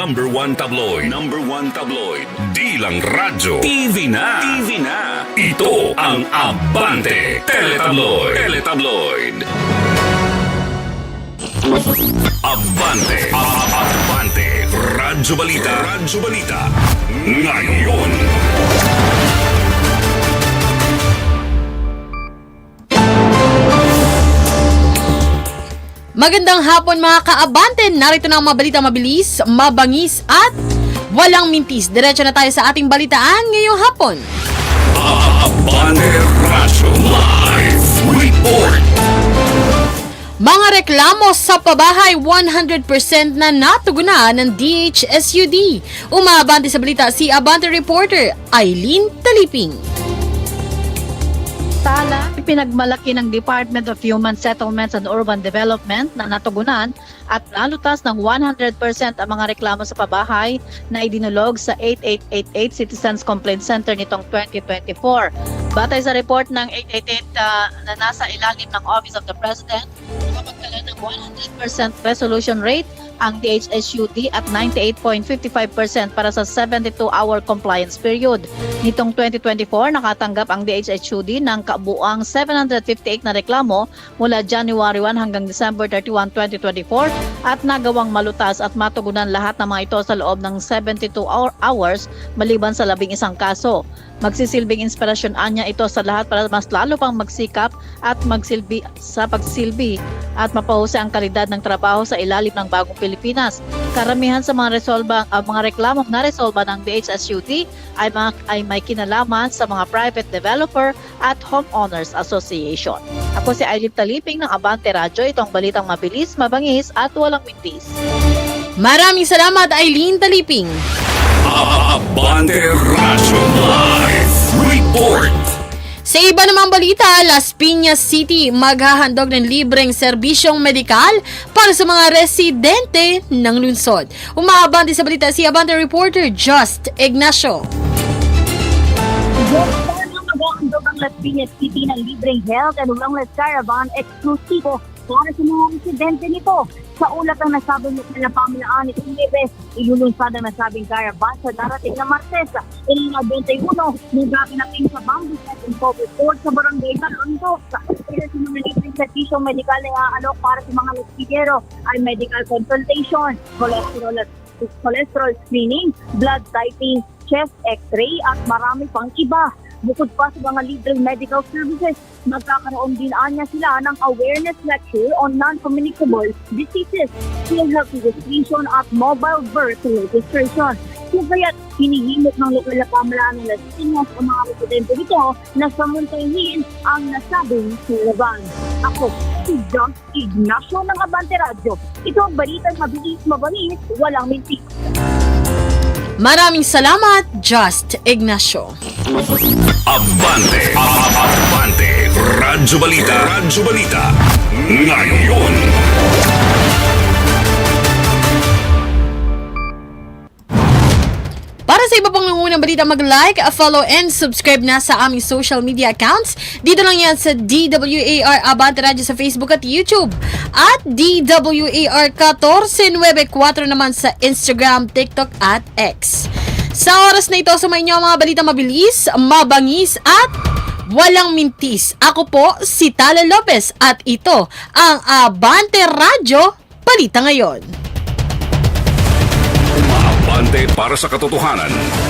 Number one tabloid. Number one tabloid. Di lang radyo. TV na. TV na. Ito ang Abante Teletabloid. Teletabloid. Abante. Abante. Radyo Balita. Radyo Balita. Ngayon. Magandang hapon mga kaabante! Narito na ang mga balita mabilis, mabangis at walang mintis. Diretso na tayo sa ating balitaan ngayong hapon. Abante Radyo Live Report. Mga reklamo sa pabahay 100% na natugunan ng DHSUD. Umabante sa balita si Abante reporter Eileen Taliping. Tala, pinagmalaki ng Department of Human Settlements and Urban Development na natugunan at nalutas ng 100% ang mga reklamo sa pabahay na idinulog sa 8888 Citizens Complaint Center nitong 2024. Batay sa report ng 888 ah, na nasa ilalim ng Office of the President, nakapagtala ng 100% resolution rate ang DHSUD at 98.55% para sa 72-hour compliance period. Nitong 2024, nakatanggap ang DHSUD ng kabuang 758 na reklamo mula January 1 hanggang December 31, 2024 at nagawang malutas at matugunan lahat ng mga ito sa loob ng 72 hour- hours maliban sa labing isang kaso. Magsisilbing inspirasyon anya ito sa lahat para mas lalo pang magsikap at magsilbi sa pagsilbi at mapahusay ang kalidad ng trabaho sa ilalim ng bagong Pilipinas. Karamihan sa mga resolba ang mga reklamong na-resolba ng DHSUD ay, mga, ay may kinalaman sa mga private developer at homeowners association. Ako si Eileen Taliping ng Abante Radio. Itong balitang mabilis, mabangis at walang mintis. Maraming salamat Eileen Taliping. Abante Radyo Live Report. Sa iba namang balita, Las Piñas City maghahandog ng libreng serbisyong medikal para sa mga residente ng lungsod. Umaabante sa balita si Abante reporter Just Ignacio. Mag-aandog ang Las Piñas City ng libreng health and wellness caravan eksklusibo para sa mga residente nito. Sa ulat ang nasabing na pamalaan ni Tumbebe, ilulunsad ang nasabing caravan sa darating na Martes, ilang 21, nagkakinapin sa Bamboo Set in Public Court sa Barangay Calondos. Kaya sa mga libreng servisyong medikal na iaalok para sa mga lastigero ay medical consultation, cholesterol at cholesterol screening, blood typing, chest x-ray at marami pang iba. Bukod pa sa mga libreng medical services, magkakaroon din anya sila ng awareness lecture on non-communicable diseases, health registration at mobile birth registration. Kung kaya't hinihimok ng lokal na pamalaan ng Las Piñas ang mga residente dito na samuntayin ang nasabing sulaban. Ako, si John Ignacio ng Abante Radio. Ito ang balitang mabilis, mabangis, walang mintis. Maraming salamat, Just Ignacio. Abante. Abante. Radyo Balita. Radyo Balita. Ngayon. Nangunang balita, mag-like, follow, and subscribe na sa aming social media accounts. Dito lang yan sa DWAR Abante Radio sa Facebook at YouTube. At DWAR 1494 naman sa Instagram, TikTok at X. Sa oras na ito, sumayin niyo ang mga balita mabilis, mabangis at walang mintis. Ako po si Tala Lopez at ito ang Abante Radio Balita Ngayon. Abante para sa katotohanan.